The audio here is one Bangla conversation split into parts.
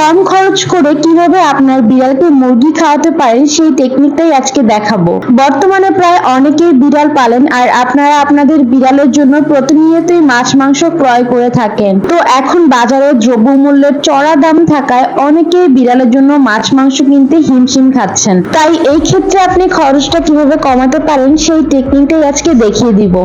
কম খরচ করে কীভাবে আপনার বিড়ালকে মুরগি খাওয়াতে পারেন সেই টেকনিকটাই আজকে দেখাবো। বর্তমানে প্রায় অনেকেই বিড়াল পালেন আর আপনারা আপনাদের বিড়ালের জন্য প্রতিনিয়তই মাছ, মাংস ক্রয় করে থাকেন। তো এখন বাজারে দ্রব্যমূল্যের চড়া দাম থাকায় অনেকেই বিড়ালের জন্য মাছ, মাংস কিনতে হিমশিম খাচ্ছেন। তাই এই ক্ষেত্রে আপনি খরচটা কীভাবে কমাতে পারেন সেই টেকনিকটাই আজকে দেখিয়ে দিব।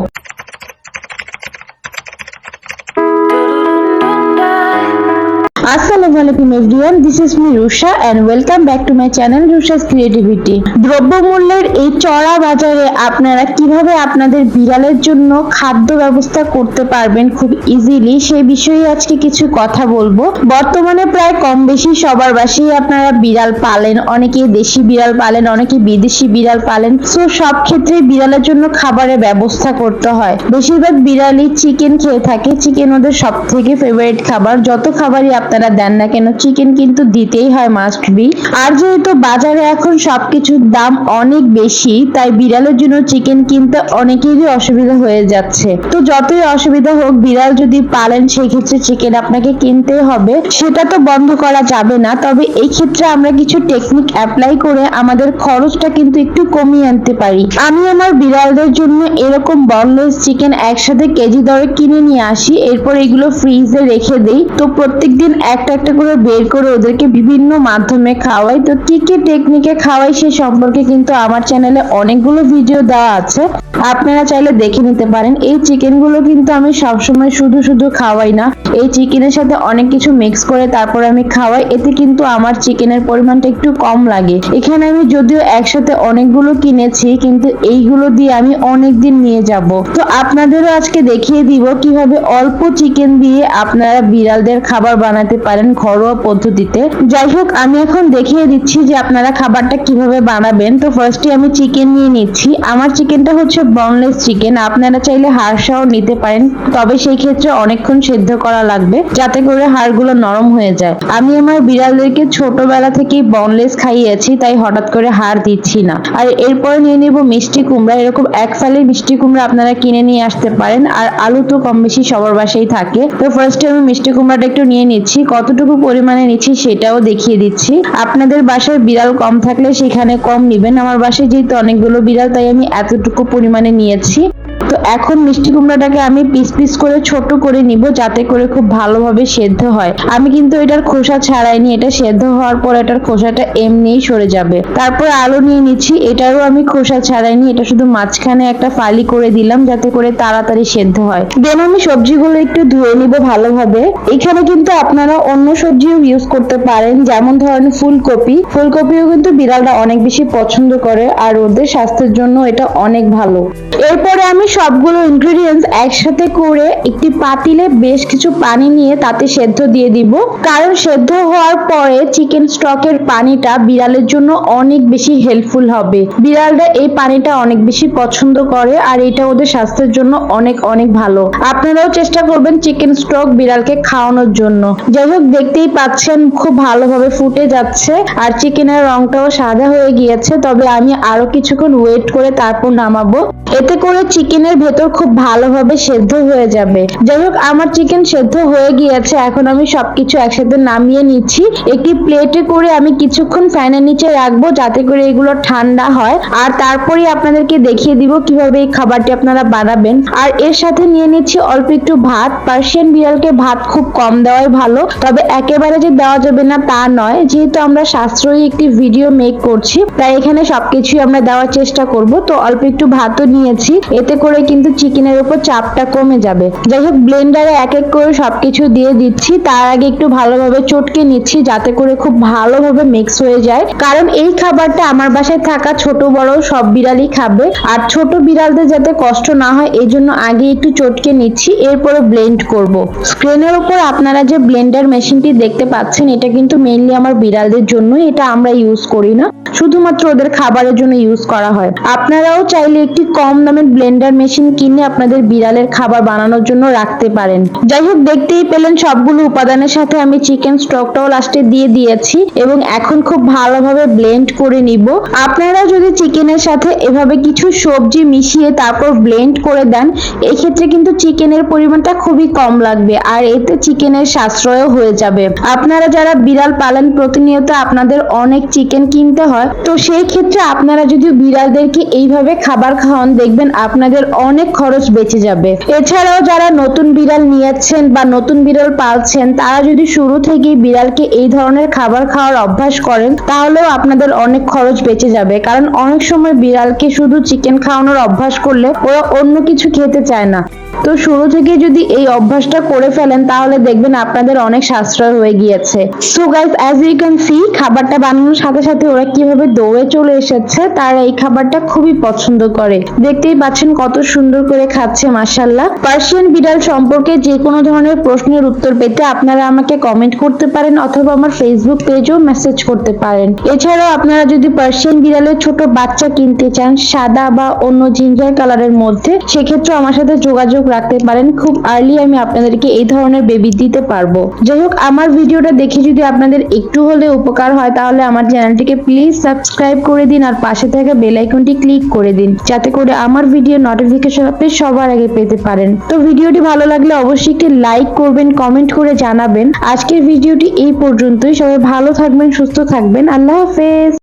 আলাইকুম everyone this is me Rusha and welcome back to my channel Rusha's creativity দ্রব্যমূল্যের এই চড়া বাজারে আপনারা কীভাবে আপনাদের বিড়ালের জন্য খাদ্য ব্যবস্থা করতে পারবেন খুব ইজিলি সেই বিষয়ে আজকে কিছু কথা বলব। বর্তমানে প্রায় কম বেশি সবার বাসায় আপনারা বিড়াল পালেন, অনেকে দেশি বিড়াল পালেন, অনেকে বিদেশি বিড়াল পালেন। সো সব ক্ষেত্রে বিড়ালের জন্য খাবারের ব্যবস্থা করতে হয়। বেশিরভাগ বিড়ালই চিকেন খেয়ে থাকে চিকেন ওদের সব থেকে ফেভারিট খাবার। যত খাবারই আপনারা দেন না কেন? চিকেন কিন্তু দিতেই হয় মাস্ট বি আর যেহেতু বাজারে এখন সবকিছুর দাম অনেক বেশি, তাই বিড়ালের জন্য চিকেন কিনতে অনেকেরই অসুবিধা হয়ে যাচ্ছে। তো যতই অসুবিধা হোক, বিড়াল যদি পালেন সেই ক্ষেত্রে চিকেন আপনাকে কিনতে হবে। সেটা তো বন্ধ করা যাবে না, তবে এই ক্ষেত্রে আমরা কিছু টেকনিক অ্যাপ্লাই করে আমাদের খরচটা কিন্তু একটু কমিয়ে আনতে পারি। আমি আমার বিড়ালদের জন্য এরকম বনলেস চিকেন একসাথে কেজি দরে কিনে নিয়ে আসি, এরপর এগুলো ফ্রিজে রেখে দিই। তো প্রত্যেকদিন একটা একটা করে বের করে ওদেরকে বিভিন্ন মাধ্যমে খাওয়াই। তো কি কি টেকনিকে খাওয়াই সে সম্পর্কে কিন্তু আমার চ্যানেলে অনেকগুলো ভিডিও দেওয়া আছে। আপনারা চাইলে দেখে নিতে পারেন। এই চিকেনগুলো কিন্তু আমি সবসময় শুধু শুধু খাওয়াই না। এই চিকেনের সাথে অনেক কিছু মিক্স করে তারপর আমি খাওয়াই। এতে কিন্তু আমার চিকেনের পরিমাণটা একটু কম লাগে। এখানে আমি যদিও একসাথে অনেকগুলো কিনেছি, কিন্তু এইগুলো দিয়ে আমি অনেক দিন নিয়ে যাব। তো আপনাদেরও আজকে দেখিয়ে দিব কীভাবে অল্প চিকেন দিয়ে আপনারা বিড়ালদের খাবার বানাতে পারেন ঘরোয়া পদ্ধতিতে। যাই হোক, আমি এখন দেখিয়ে দিচ্ছি যে আপনারা খাবারটা কীভাবে বানাবেন। তো ফার্স্টে আমি চিকেন নিয়ে নিচ্ছি। আমার চিকেনটা হচ্ছে বনলেস চিকেন আপনারা চাইলে হাড়সাও নিতে পারেন, তবে সেই ক্ষেত্রে অনেকক্ষণ সেদ্ধ করা লাগবে, যাতে করে হাড়গুলো নরম হয়ে যায়। আমি আমার বিড়ালদেরকে ছোটবেলা থেকেই বনলেস খাইয়েছি, তাই হঠাৎ করে হাড় দিচ্ছি না। আর এরপরে নিয়ে নেব মিষ্টি কুমড়া, এরকম এক ফালি মিষ্টি কুমড়া আপনারা কিনে নিয়ে আসতে পারেন, আর আলু তো কম বেশি সবার বাসায় থাকে। তো ফার্স্টে আমি মিষ্টি কুমড়াটা একটু নিয়ে নিচ্ছি, কতটুকু পরিমাণে নিচ্ছি সেটাও দেখিয়ে দিচ্ছি। আপনাদের বাসায় বিড়াল কম থাকলে সেখানে কম নিবেন, আমার বাসায় যেহেতু অনেকগুলো বিড়াল, তাই আমি এতটুকু পরিমাণে নিয়েছি। তো এখন মিষ্টি কুমড়াটাকে আমি পিস পিস করে ছোট করে নিব যাতে করে খুব ভালোভাবে সেদ্ধ হয়। আমি কিন্তু এটার খোসা ছাড়াইনি, এটা সেদ্ধ হওয়ার পর এটার খোসাটা এমনিই সরে যাবে। তারপর আলু নিয়ে নিচ্ছি, এটারও আমি খোসা ছাড়াইনি, এটা শুধু মাঝখানে একটা ফালি করে দিলাম যাতে করে তাড়াতাড়ি সেদ্ধ হয়। দেন আমি সবজিগুলো একটু ধুয়ে নিব ভালোভাবে। এখানে কিন্তু আপনারা অন্য সবজিও ইউজ করতে পারেন, যেমন ধরেন ফুলকপি। ফুলকপিও কিন্তু বিড়ালরা অনেক বেশি পছন্দ করে, আর ওদের স্বাস্থ্যের জন্য এটা অনেক ভালো। এরপরে আমি সবগুলো ইনগ্রেডিয়েন্টস একসাথে করে একটি পাতিলে বেশ কিছু পানি নিয়ে তাতে সেদ্ধ দিয়ে দিব। কারণ সেদ্ধ হওয়ার পরে চিকেন স্টকের পানিটা বিড়ালের জন্য অনেক বেশি হেল্পফুল হবে। বিড়ালরা এই পানিটা অনেক বেশি পছন্দ করে আর এটা ওদের স্বাস্থ্যের জন্য অনেক অনেক ভালো। আপনারাও চেষ্টা করবেন চিকেন স্টক বিড়ালকে খাওয়ানোর জন্য। যাই হোক, দেখতেই পাচ্ছেন খুব ভালোভাবে ফুটে যাচ্ছে আর চিকেনের রংটাও সাদা হয়ে গিয়েছে। তবে আমি আরও কিছুক্ষণ ওয়েট করে তারপর নামাবো। এতে করে চিকেনের ভেতর খুব ভালোভাবে সেদ্ধ হয়ে যাবে। যাই হোক, আমার চিকেন সেদ্ধ হয়ে গিয়েছে। এখন আমি সবকিছু একসাথে নামিয়ে নিচ্ছি। একটি প্লেটে করে আমি কিছুক্ষণ ফ্যানের নিচে রাখব যাতে করে এগুলো ঠান্ডা হয়। আর তারপরে আপনাদেরকে দেখিয়ে দিব কীভাবে এই খাবারটি আপনারা বানাবেন। আর এর সাথে নিয়ে নিচ্ছি অল্প একটু ভাত। পার্সিয়ান বিড়ালকে ভাত খুব কম দেওয়াই ভালো। তবে একেবারে যে দেওয়া যাবে না তা নয়। যেহেতু আমরা সাশ্রয়ী একটি ভিডিও মেক করছি, তাই এখানে সবকিছুই আমরা দেওয়ার চেষ্টা করব। তো অল্প একটু ভাতও নিয়েছি, এতে করে কিন্তু চিকেনের উপর চাপটা কমে যাবে। যাই হোক ব্লেন্ডারে এক এক করে সবকিছু দিয়ে দিচ্ছি, তার আগে একটু ভালোভাবে চটকে নিচ্ছি, যাতে করে খুব ভালোভাবে মিক্স হয়ে যায়। কারণ এই খাবারটা আমার বাসায় থাকা ছোট বড় সব বিড়ালই খাবে, আর ছোট বিড়ালদের যাতে কষ্ট না হয়, এই জন্য আগে একটু চটকে নিচ্ছি এরপরে ব্লেন্ড করব। স্ক্রিনের উপর আপনারা যে ব্লেন্ডার মেশিনটি দেখতে পাচ্ছেন, এটা কিন্তু মেইনলি আমার বিড়ালদের জন্য এটা আমরা ইউজ করি না। শুধুমাত্র ওদের খাবারের জন্য ইউজ করা হয়। আপনারাও চাইলে একটি কম দামের ব্লেন্ডার মেশিন কিনে আপনাদের বিড়ালের খাবার বানানোর জন্য রাখতে পারেন। যাই হোক দেখতেই পেলেন সবগুলো উপাদানের সাথে আমি চিকেন স্টকটাও লাস্টে দিয়ে দিয়েছি এবং এখন খুব ভালোভাবে ব্লেন্ড করে নিব। আপনারা যদি চিকেনের সাথে এভাবে কিছু সবজি মিশিয়ে তারপর ব্লেন্ড করে দেন, এক্ষেত্রে কিন্তু চিকেনের পরিমাণটা খুবই কম লাগবে আর এতে চিকেনের সাশ্রয়ও হয়ে যাবে। আপনারা যারা বিড়াল পালেন প্রতিনিয়ত আপনাদের অনেক চিকেন কিনতে হয়, তো সেই ক্ষেত্রে আপনারা যদি বিড়ালদেরকে এইভাবে খাবার খাওয়ান দেখবেন আপনাদের অনেক খরচ বেঁচে যাবে। এছাড়াও যারা নতুন বিড়াল নিয়েছেন বা নতুন বিড়াল পালছেন, তারা যদি শুরু থেকেই বিড়ালকে এই ধরনের খাবার খাওয়ার অভ্যাস করেন, তাহলেও আপনাদের অনেক খরচ বেঁচে যাবে। কারণ অনেক সময় বিড়ালকে শুধু চিকেন খাওয়ানোর অভ্যাস করলে ওরা অন্য কিছু খেতে চায় না। তো শুরু থেকে যদি এই অভ্যাসটা করে ফেলেন, তাহলে দেখবেন আপনাদের অনেক সাশ্রয় হয়ে গিয়েছে। So guys as you can see খাবারটা বানানোর সাথে সাথে ওরা কীভাবে দৌড়ে চলে এসেছে, তারা এই খাবারটা খুবই পছন্দ করে। দেখতেই পাচ্ছেন কত সুন্দর করে খাচ্ছে মাসাল্লাহ পার্সিয়ান বিড়াল সম্পর্কে যে কোনো ধরনের প্রশ্নের উত্তর পেতে আপনারা আমাকে কমেন্ট করতে পারেন, অথবা আমার ফেসবুক পেজেও মেসেজ করতে পারেন। এছাড়াও আপনারা যদি পার্সিয়ান বিড়ালের ছোট বাচ্চা কিনতে চান, সাদা বা অন্য জিঞ্জার কালারের মধ্যে সেক্ষেত্রে আমার সাথে যোগাযোগ রাখতে পারেন, খুব আর্লি আমি আপনাদেরকে এই ধরনের বেবি দিতে পারব। যাই হোক আমার ভিডিওটা দেখে যদি আপনাদের একটু হলে উপকার হয়, তাহলে আমার চ্যানেলটিকে প্লিজ সাবস্ক্রাইব করে দিন আর পাশে থাকা বেল আইকনটি ক্লিক করে দিন, যাতে করে আমার ভিডিও নোটিফিকেশন আপনি সবার আগে পেতে পারেন। তো ভিডিওটি ভালো লাগলে অবশ্যই একটি লাইক করবেন কমেন্ট করে জানাবেন। আজকের ভিডিওটি এই পর্যন্তই। সবাই ভালো থাকবেন, সুস্থ থাকবেন। আল্লাহ হাফেজ।